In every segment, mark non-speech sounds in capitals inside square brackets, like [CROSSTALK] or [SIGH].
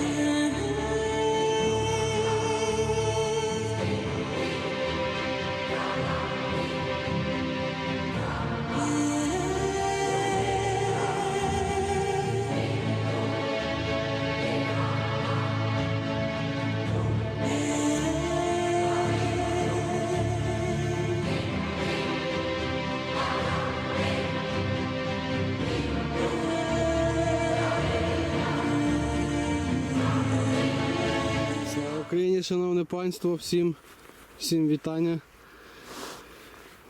Yeah. Шановне панство, всім, всім вітання.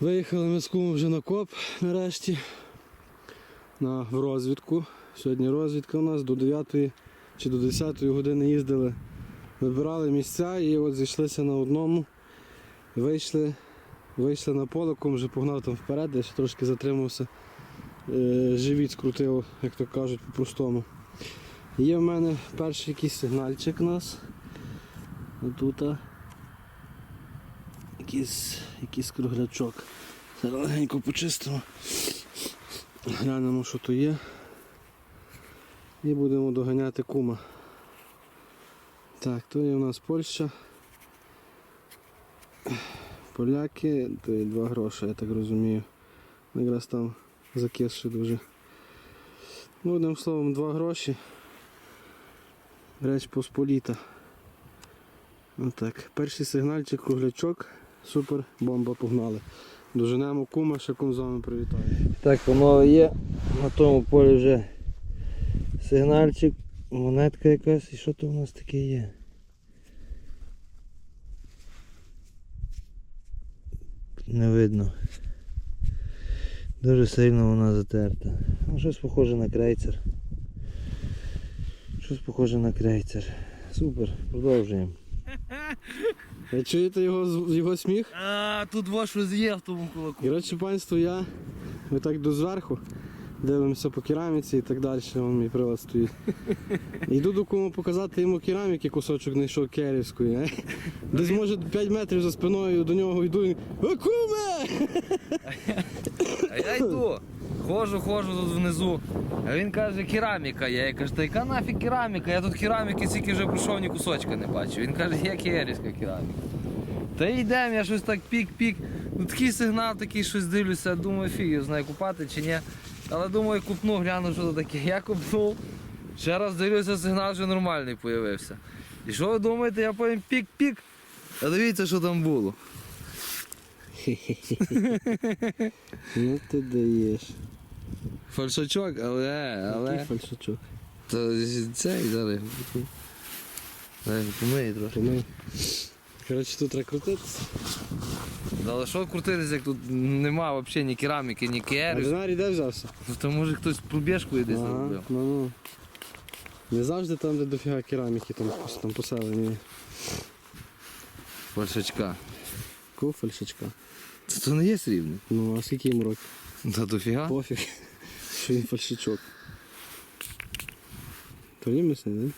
Виїхали ми з кумом вже на коп нарешті. На, в розвідку. Сьогодні розвідка у нас до 9 чи до 10 години їздили, вибирали місця і от зійшлися на одному. Вийшли, вийшли на поле, кум вже погнав там вперед, я ще трошки затримався. Е, живіт скрутив, як то кажуть, по-простому. Є в мене перший якийсь сигнальчик у нас. Тут якийсь, якийсь круглячок. Зараз легенько почистимо. Глянемо, що то є. І будемо доганяти кума. Так, то є у нас Польща. Поляки, то є два гроші, я так розумію. Якраз там закисши дуже. Ну, одним словом, два гроші. Реч Посполіта. Отак. Перший сигнальчик, круглячок. Супер, бомба погнали. Доженемо кума, кум з вами привітаю. Так, панове є. На тому полі вже сигнальчик, монетка якась. І що то у нас таке є? Не видно. Дуже сильно вона затерта. Ну, щось похоже на крейцер. Щось похоже на крейцер. Супер, продовжуємо. Ви чуєте його, його сміх? А, тут ваш є в тому кулаку. Коротше, панство, я ми так до зверху дивимося по кераміці і так далі, вон мій прилад стоїть. [LAUGHS] Йду до кому показати йому кераміки, кусочок знайшов керівської. е. Десь може 5 метрів за спиною до нього йду і «О, куме! А я йду. Ходжу, ходжу тут внизу. А він каже, кераміка є. Я кажу, та яка нафіг кераміка? Я тут кераміки тільки вже прийшов, ні кусочка не бачу. Він каже, є київська кераміка. Та йдемо, я щось так пік-пік. Ну такий сигнал, такий щось дивлюся, думаю, фіг, його знаю купати чи ні. Але думаю, купну, гляну, що то таке. Я купнув. Ще раз дивлюся, сигнал вже нормальний з'явився. І що ви думаєте, я потім пік-пік. А дивіться, що там було. Ну ти даєш. Фальшачок, але, але. Який фальшачок. То цей зараз. Помиє трохи. Тому... Коротше, тут треба крутитися. Але що крутитися, як тут нема взагалі ні кераміки, ні керів. динарій де взявся? Ну, То може хтось пробіжкою десь Ага, зробив. ну, ну. Не завжди там, де дофіга кераміки, там, там поселені. Фальшачка. Кого фальшачка? Це то не є срібний. Ну, а скільки йому років? Та дофіга. Пофіг, що він фальшичок. То лімисний, не?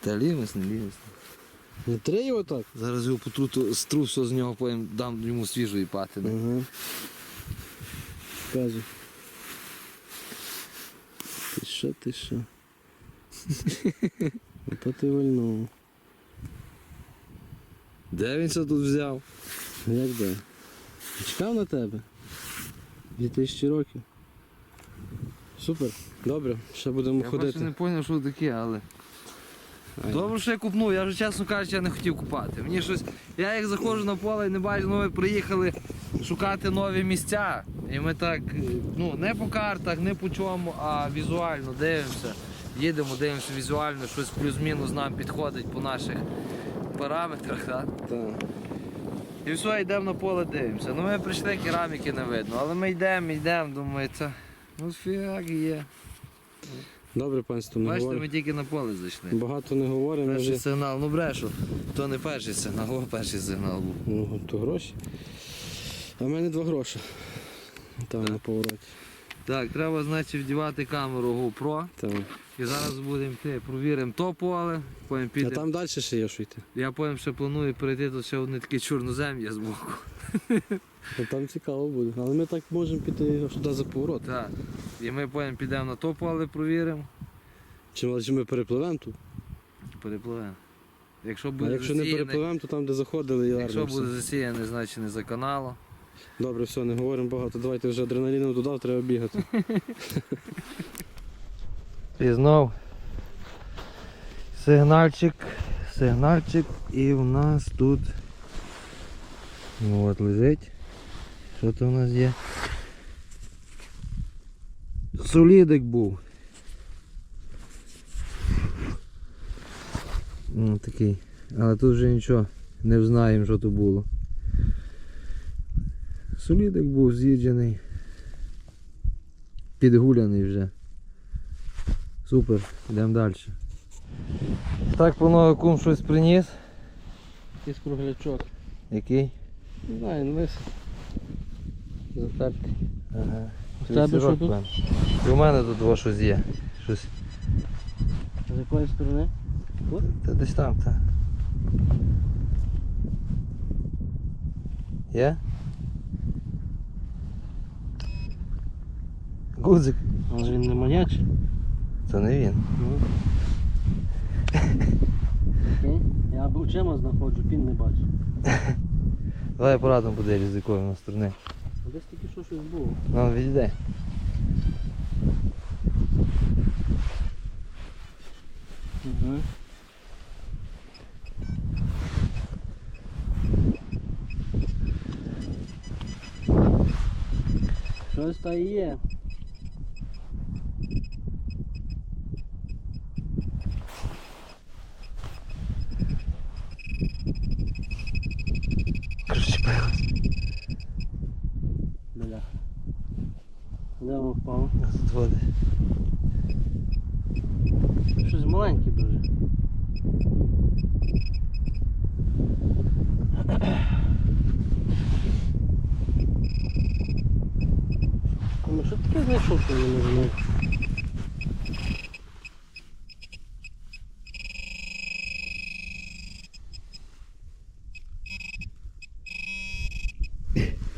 Та лімес, не лімес. Не три його так? Зараз його потру, стру все з нього, потім дам йому свіжої патини. Ага. Кажу. Ти що, ти що? [LAUGHS] Ото ти вольнув. Де він це тут взяв? Як де? Чекав на тебе? 2000 років. Супер, добре, ще будемо Я ходити. просто не зрозумів, що таке, але. Ай. Добре, що я купнув, я вже чесно кажучи, я не хотів купати. Мені щось. Я як заходжу на поле і не бачу, ну ми приїхали шукати нові місця. І ми так, ну, не по картах, не по чому, а візуально дивимося. Їдемо, дивимося візуально, щось плюс-мінус нам підходить по наших параметрах. Так? Так. І все, йдемо на поле, дивимося. Ну ми прийшли, кераміки не видно, але ми йдемо, йдемо, думаю, це. Ну фіак є. Добре, панство, не Бачите, ми говоримо. тільки на поле зайшли. Багато не говоримо. Перший Вже... сигнал, ну брешу. То не перший сигнал, о, перший сигнал був. Ну, то гроші. А в мене два гроші. Там на повороті. Так, треба, значить, вдівати камеру GoPro. Там. І зараз будемо йти, провіримо то поле, потім А підемо. там далі ще є що йти. Я потім ще планую перейти, тут ще одне таке чорнозем'я з Ну, там цікаво буде. Але ми так можемо піти сюди за поворот. Так. І ми потім підемо на то поле, провіримо. Чи може ми перепливемо тут? перепливемо. Якщо А буде якщо не засіяний, перепливемо, то там, де заходили, і якщо буде все. засіяний, значить не за каналом. Добре, все, не говоримо багато. Давайте вже адреналіном додав, треба бігати. [LAUGHS] І знов сигнальчик, сигнальчик і в нас тут от лежить. Що то у нас є? Солідик був. Ну, такий. Але тут вже нічого не взнаємо, що то було. Солідик був з'їджений. Підгуляний вже. Супер, йдемо далі. Так, панове, кум щось приніс. Якийсь круглячок. Який? Не знаю, не вис. Затарки. Ага. В тебе що тут? І у мене тут во щось є. Щось. З якої сторони? Та десь там, та. Є? Гудзик. Але він не манячий. Це не він. Ну. [LAUGHS] Я або очима знаходжу, пін не бачу. [LAUGHS] Давай порадимо буде якої на сторони. Десь тільки що щось було. Нам відійде. Угу. Щось та є. Причепилось. Бля. Де воно впало? Тут води. Щось маленьке дуже. Таке знайшов, що не знаю?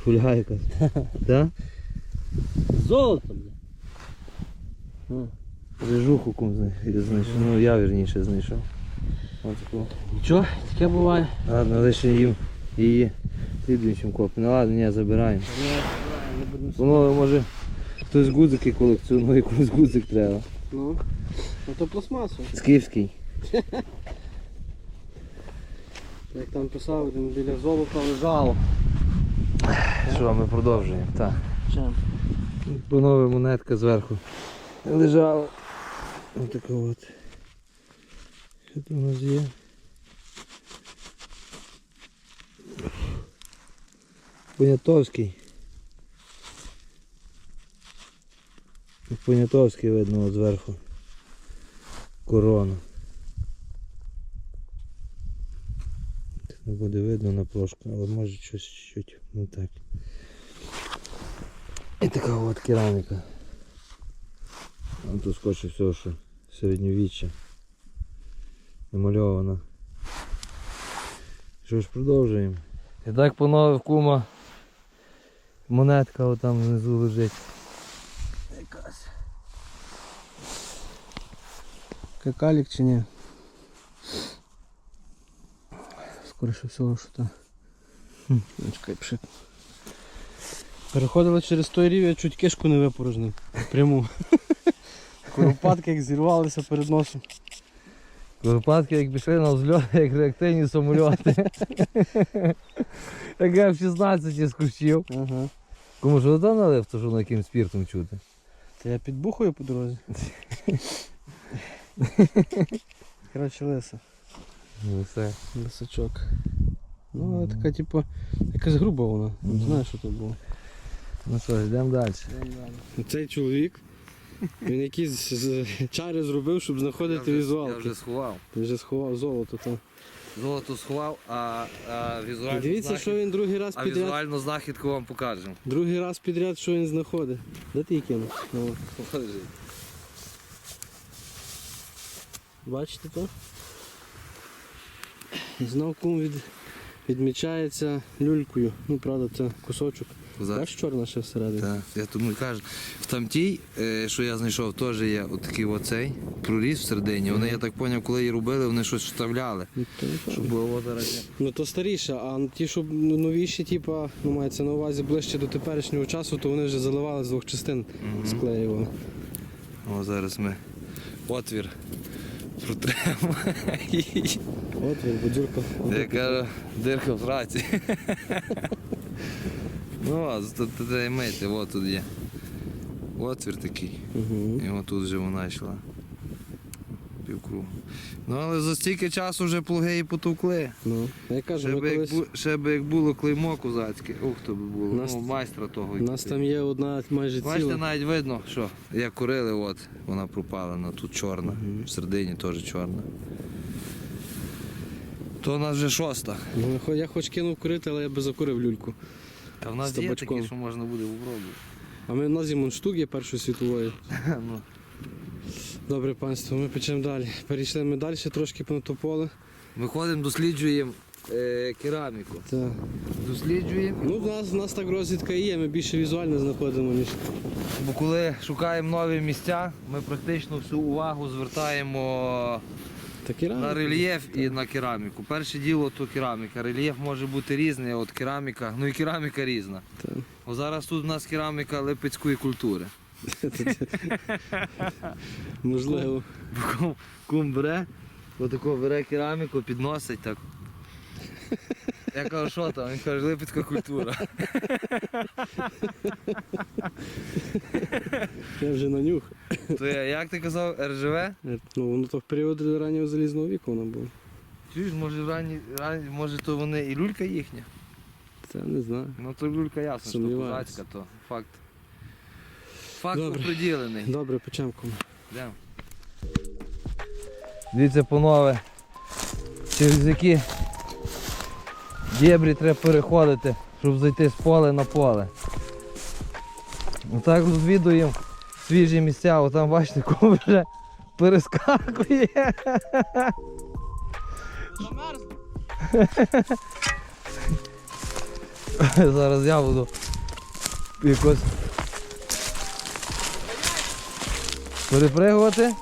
Фульга якась. [LAUGHS] Так? Золото, бля. Ну, Рижуху кум знайшов. Ну я вірніше знайшов. Ось таку. Нічого, таке буває. Ладно, лише їм її слідуючим копом. Ну ладно, забираємо. Не будемо Воно може хтось гудзики колекціонує, комусь гудзик треба. Ну, ну то пластмасу. Скіфський. Як там писав, він біля золота лежало. Що, ми продовжуємо. Так. Чим? Панове монетка зверху лежала. Ось така от. Що тут у нас є? Понятовський. Понятовський видно зверху. Корона. Не буде видно на плошку, але може щось чуть ну так. І така от кераміка. Там тут скорше всього, що середньовіччя. Намальована. Що ж продовжуємо. І так панове в кума. Монетка отам внизу лежить. Якась. Какалік чи ні? Скоріше всього, що там. Ну, чекай, пшик. Переходили через той рів, я чуть кишку не випорожнив. Пряму. [LAUGHS] Куропатки як зірвалися перед носом. Випадки як пішли на взльот, [LAUGHS] як реактивні самольоти. [LAUGHS] Як я в 16 скучив. Ага. Кому ж вода налив, то що на яким спіртом чути. Та я підбухаю по дорозі. Коротше, лиса. Ну. Лисачок. Ну, але така, типу, якась груба вона. Не знаю, що це було. Ну що, йдемо далі. Цей чоловік, він якісь чари зробив, щоб знаходити я, вже, я вже сховав. Він вже сховав золото там. Золото сховав, а, а візуально Дивіться, знахід... що він другий раз а підряд. візуальну знахідку вам покажемо. Другий раз підряд, що він знаходить. Де ти її кинув? Ну, бачите то? І знов кум від, відмічається люлькою. Ну, правда, це кусочок. Козак. Бачиш, чорна ще всередині. Так, я тому і кажу. В тамтій, е, що я знайшов, теж є отакий оцей проріз в середині. Вони, я так зрозумів, коли її робили, вони щось вставляли. Ну, то не. Щоб було зараз. Ну то старіше, а ті, що новіші, типа, ну мається на увазі ближче до теперішнього часу, то вони вже заливали з двох частин, склеювали. О, зараз ми отвір протремо. От він, будюрка. Я кажу, дирка в сраці. Ну, а тут треба мити, от тут є. Отвір такий. Угу. І отут вже вона йшла. Півкругу. Ну але за стільки часу вже плуги і потовкли. Ну, я кажу, Ще ми би, як, колись, бу- ще би як було клеймо козацьке, ух то би було. Нас- Ну, майстра того. у нас там є одна майже Бачите, ціла. навіть видно, що як курили, от вона пропалена, тут чорна, в середині теж чорна. То у нас вже шоста. Ну, хо- я хоч кинув курити, але я би закурив люльку. А в нас З є табачком. такі, що можна буде попробувати. А ми в нас є мундштук є Першої світової. [LAUGHS] ну, Добре, панство, ми печемо далі. Перейшли ми далі трошки по то поле. Виходимо, досліджуємо е, кераміку. Та. Досліджуємо. Ну, в нас, в нас так розвідка і є, ми більше візуально знаходимо, ніж. Бо коли шукаємо нові місця, ми практично всю увагу звертаємо Такі на рельєф і на кераміку. Перше діло то кераміка. Рельєф може бути різний, от кераміка, ну і кераміка різна. Та. О, зараз тут у нас кераміка липецької культури. [LAUGHS] Можливо. Кум, кум бере, отако бере кераміку, підносить так. Я кажу, що там? Він каже, липецька культура. Я вже на нюх. То я, як ти казав, РЖВ? Ну, воно то в період раннього залізного віку воно було. Чуєш, може ранні, ранні, може то вони і люлька їхня? Це не знаю. Ну то люлька ясно, що Сумніваюсь. козацька, то факт. Факт Добре. оприділений. Добре, печемко. Дивіться, панове, через які дєбрі треба переходити, щоб зайти з поля на поле. Отак розвідуємо свіжі місця, отам бачите, кого вже перескакує. [LAUGHS] Зараз я буду якось перепригувати.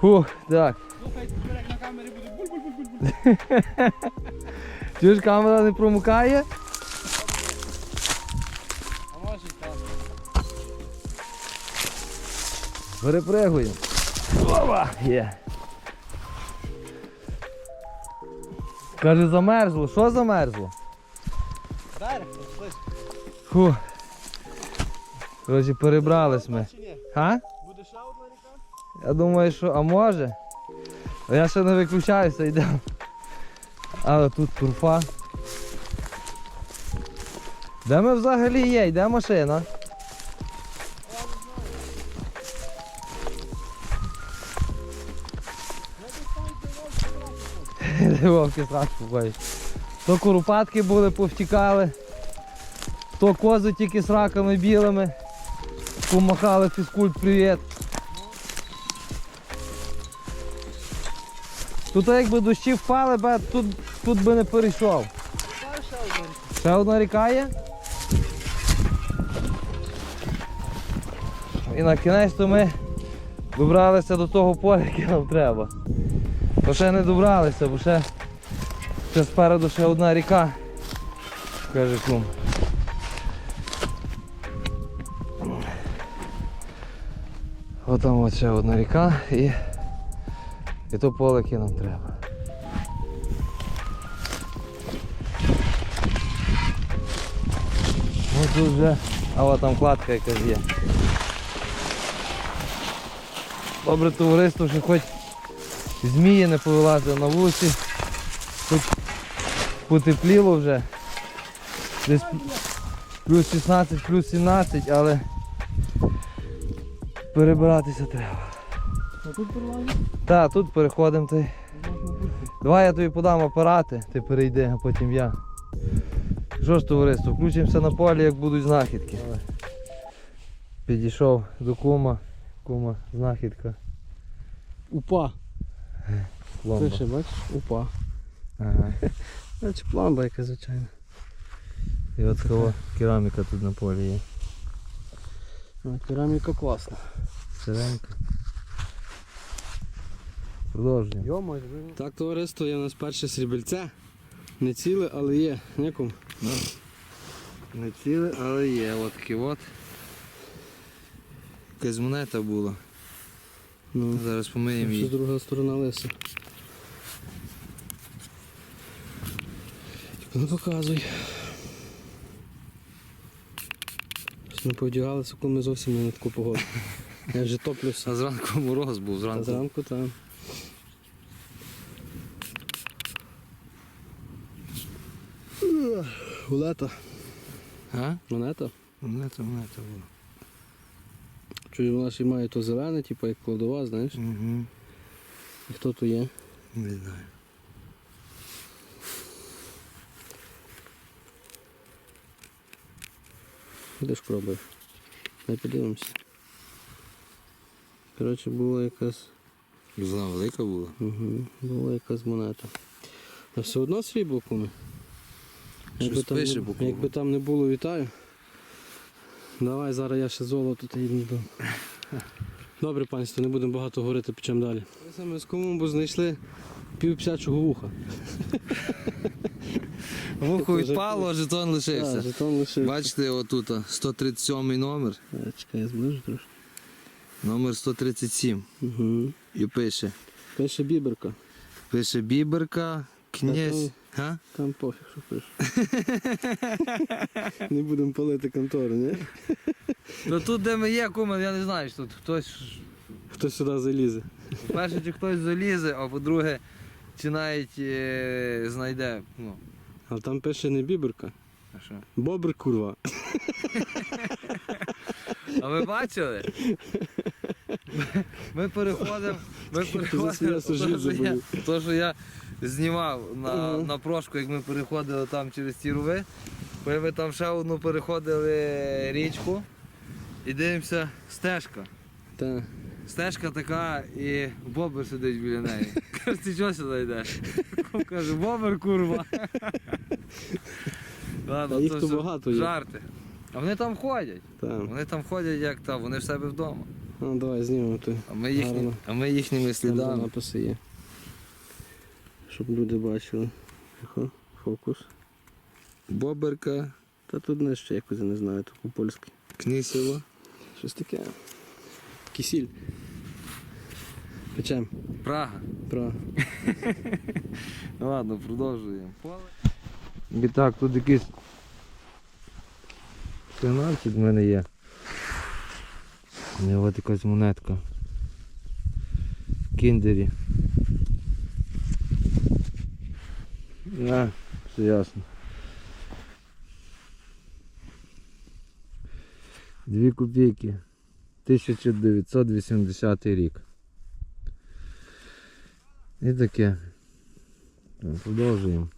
Фух, так. Чуєш, камера не промикає? А може так. Перепригуємо. Опа, є. Каже, замерзло. Що замерзло? Фух. Коротше, перебрались ми. ні? Буде ще одна ріка? Я думаю, що, а може? Я ще не виключаюся, йдемо. Але тут турфа. Де ми взагалі є? Йде машина? Вовки страшно бачиш. То куропатки були, повтікали, то кози тільки з раками білими. Помахали фізкульт привіт. Тут якби дощі впали, бе, тут, тут би не перейшов. Ще одна ріка є. І на кінець то ми добралися до того поля, яке нам треба. То ще не добралися, бо ще, ще спереду ще одна ріка. Каже кум. Отам от ще одна ріка і, і то поле, яке нам треба. Ось тут вже, а от там кладка якась є. Добре товариство, що хоч змії не повилазили на вулиці, хоч потепліло вже. Десь плюс 16, плюс 17, але перебиратися треба. А тут переламно? Так, тут переходимо. Ти. Давай я тобі подам апарати, ти перейди, а потім я. Що ж, товариство, включимося на полі, як будуть знахідки. Підійшов до кума, кума, знахідка. упа. Пломба. Пише, бачиш, упа. Ага. Значить пломба яка звичайно. І от кого кераміка тут на полі є. Ну, Кераміка класна. Сиренька. Продовжуємо. Так, товариство, є у нас перше срібельце. Не ціле, але є. Неком. Не ціле, але є. От такі от. Якась монета була. Ну, Зараз помиємо її. друга сторона лиса. Тільки не показуй. Щось не повдягалися, коли ми зовсім не на таку погоду. Я вже топлюся. А зранку мороз був, А зранку. зранку там. Гулета. А? Монета. Монета, монета була. Чую, вона ще має то зелене, типу як кладова, знаєш. Угу. І хто то є? Не знаю. Де ж пробуєш? Не подивимося. Коротше, була якась. Вона велика була. Угу, була якась монета. А все одно срібло куми. Щось там, не, якби там не було, вітаю. Давай, зараз я ще золото та їм дам. Добре, панство, не будемо багато говорити, почнемо далі. Ми саме з комумбу знайшли пів псячого вуха. Вухо відпало, а жетон лишився. жетон лишився. Бачите, отут 137 номер. Е, Чекай, я зближу трошки. Номер 137. Угу. І пише. Пише біберка. Пише Біберка, князь. А? Там пофіг, що пише. [LAUGHS] Не будемо палити контору, ні? [LAUGHS] Ну тут, де ми є, кумен, я не знаю, що тут хтось. Хто сюди залізе. По-перше, чи хтось залізе, а по-друге, чи навіть е, знайде. Ну, Але там пише не біберка. а що? Бобр курва. [LAUGHS] А ви бачили? Ми переходимо. Ми переходимо. засміявся, То, жив що я, заболів. то, що я знімав на, прошку, як ми переходили там через ті рови. Коли ми там ще одну переходили річку і дивимося стежка. Та. Стежка така і бобер сидить біля неї. [LAUGHS] Каже, ти чого сюди йдеш? Каже, бобер курва. [LAUGHS] Ладно, їх то то все багато є. жарти. А вони там ходять. Там. Вони там ходять як там, вони в себе вдома. Ну давай знімемо ти. А ми, їхні, Гарно. а ми їхніми Там слідами. написи є. Щоб люди бачили. Тихо, фокус. Боберка, Та тут не ще якось я не знаю, тут по-польськи. Кнісєво. Щось таке. Кисіль. Печем. Прага. Про. [LAUGHS] Ну ладно, продовжуємо. І так, тут якийсь каналчик в мене є. І от якась монетка. Кіндері. А, все ясно. Дві копійки. 1980 рік. І таке. Так, Продовжуємо.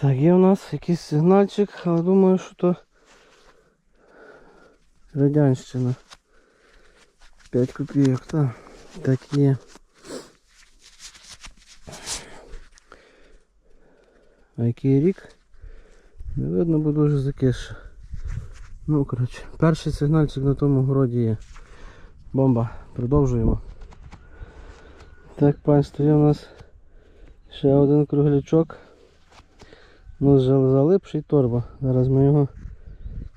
Так, є у нас якийсь сигнальчик, але думаю, що то радянщина. 5 копійок, так. Так і є. А який рік? Не видно, бо дуже закисше. Ну, коротше, перший сигнальчик на тому городі є. Бомба. Продовжуємо. Так, панство, є у нас ще один круглячок. Ну, залипший торба. Зараз ми його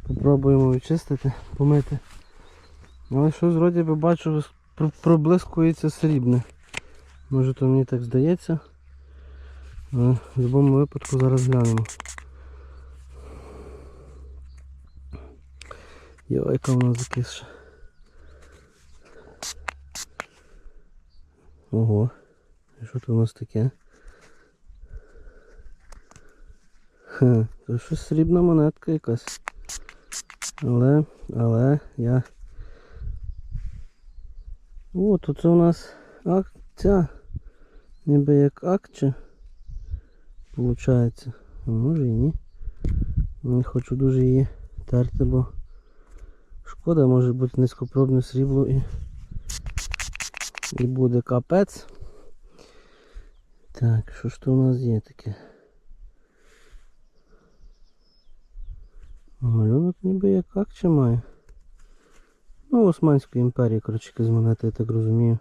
попробуємо відчистити, помити. Але щось вроді би бачу проблискується срібне. Може то мені так здається. Але в будь-якому випадку зараз глянемо. Йо, яка вона закисша. Ого. Що це у нас таке? Ха, то щось срібна монетка якась. Але, але я. О, то це у нас акція. Ніби як акція. Получається. Може і ні. Не хочу дуже її терти, бо шкода може бути низькопробне срібло і і буде капець. Так, що ж то у нас є таке? Малюнок ніби як акче має. Ну, Османської імперії, коротше, з монети, я так розумію.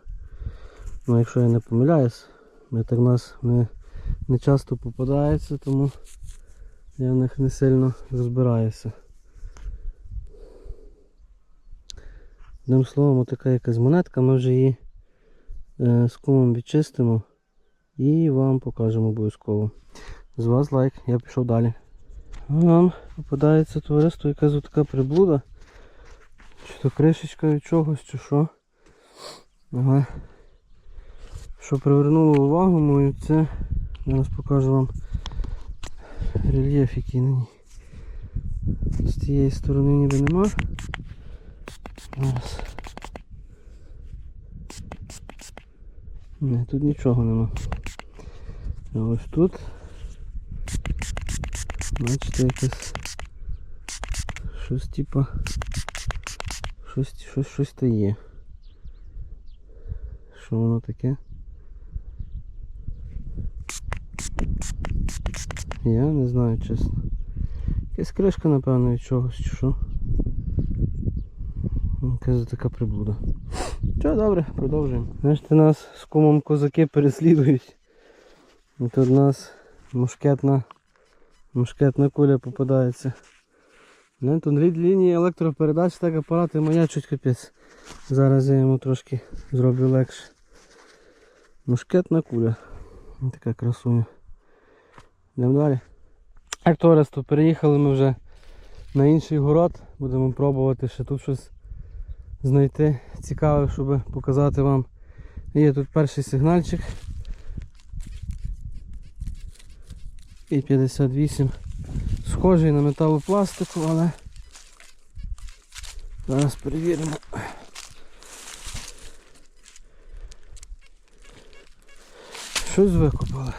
Ну, якщо я не помиляюсь, я так нас не, не часто попадається, тому я в них не сильно розбираюся. Одним словом, така якась монетка, ми вже її е, з кумом відчистимо і вам покажемо обов'язково. З вас лайк, я пішов далі. Нам попадається товариство якась така приблуда. Чи то кришечка від чогось, чи що. Ага. Що привернуло увагу мою, це зараз покажу вам рельєф, який на ній. З тієї сторони ніби нема. Зараз. Не, тут нічого нема. А ось тут. Бачите, якесь щось типа. Щось, щось, щось то є. Що воно таке? Я не знаю, чесно. Якась кришка, напевно, від чогось, чи що. Якась така приблуда. Що, добре, продовжуємо. Знаєте, нас з кумом козаки переслідують. І тут у нас мушкетна, мушкетна куля попадається. Ну, тут лі- лінії електропередач, так апарати маячуть капець. Зараз я йому трошки зроблю легше. Мушкетна куля. Така красуня. Йдемо далі. Так, товариство, переїхали ми вже на інший город. Будемо пробувати ще тут щось знайти. Цікаве, щоб показати вам. Є тут перший сигнальчик. І 58. Схожий на металопластику, але зараз перевіримо. Щось викопали.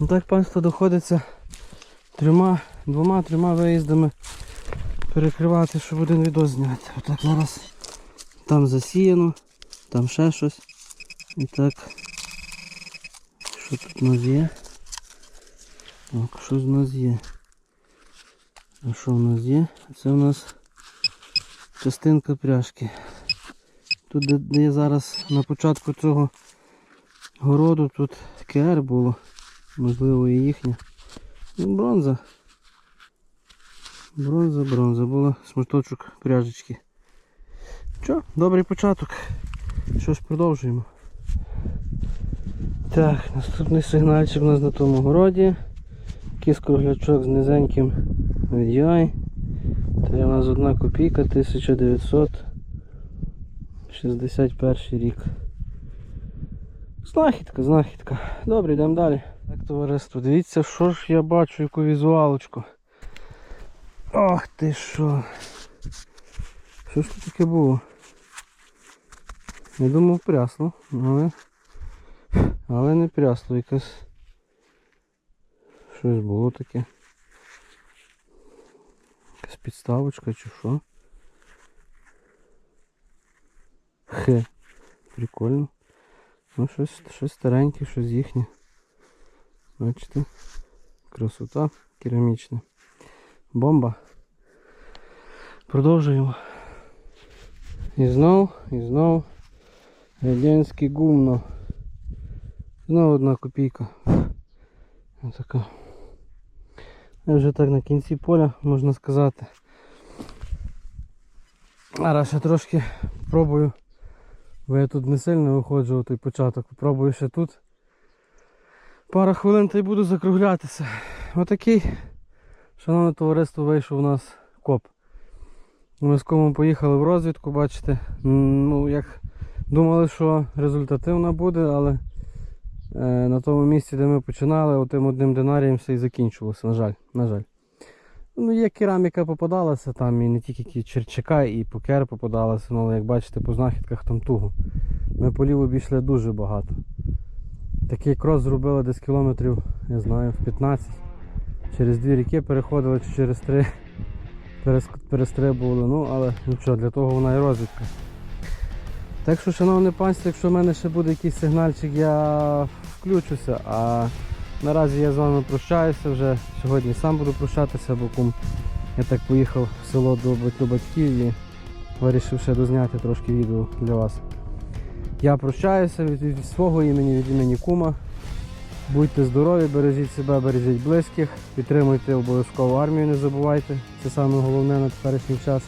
Ну так панство доходиться трьома, двома-трьома виїздами перекривати, щоб один відос зняти. Отак зараз там засіяно, там ще щось. І так. Що тут у нас є? Так, що з нас є? А що в нас є? Це у нас частинка пряжки. Тут де я зараз на початку цього городу тут КР було. Можливо і їхня. Ну, бронза. Бронза, бронза. Була шматочок пряжечки. Що, добрий початок. Що ж продовжуємо. Так, наступний сигнальчик у нас на тому городі. Кіс круглячок з низеньким UI. Це у нас одна копійка 1961 рік. Знахідка, знахідка. Добре, йдемо далі. Так, товариство, дивіться, що ж я бачу, яку візуалочку. Ох ти що. Що ж тут таке було? Я думав прясло, але... Але не прясло якесь. Щось було таке. Якась підставочка чи що. Хе. Прикольно. Ну щось, щось стареньке, щось їхнє. Бачите? Красота керамічна. Бомба. Продовжуємо. І знов, і знов. Радянське гумно. Знову одна копійка. Ось така. Вже так на кінці поля, можна сказати. Зараз ще трошки пробую, бо я тут не сильно виходжу той початок. Попробую ще тут. Пара хвилин та й буду закруглятися. Отакий, шановне товариство, вийшов у нас коп. Ми з комом поїхали в розвідку, бачите. Ну, як думали, що результативна буде, але е, на тому місці, де ми починали, отим одним динарієм все і закінчилося, на жаль. На жаль. Ну, є кераміка попадалася там, і не тільки ті черчака, і покер попадалася, ну, але як бачите, по знахідках там туго. Ми полів обійшли дуже багато. Такий крос зробили десь кілометрів, я знаю, в 15. Через дві ріки переходили чи через три перестрибували, ну але нічого, для того вона і розвідка. Так що, шановне панство, якщо в мене ще буде якийсь сигнальчик, я включуся. А наразі я з вами прощаюся вже. Сьогодні сам буду прощатися, бо кум я так поїхав в село до батьків і вирішив ще дозняти трошки відео для вас. Я прощаюся від, від свого імені, від імені кума. Будьте здорові, бережіть себе, бережіть близьких, підтримуйте обов'язково армію, не забувайте. Це саме головне на теперішній час.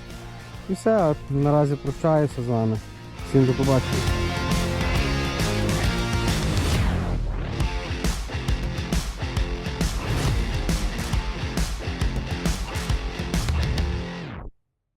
І все, наразі прощаюся з вами. Всім до побачення.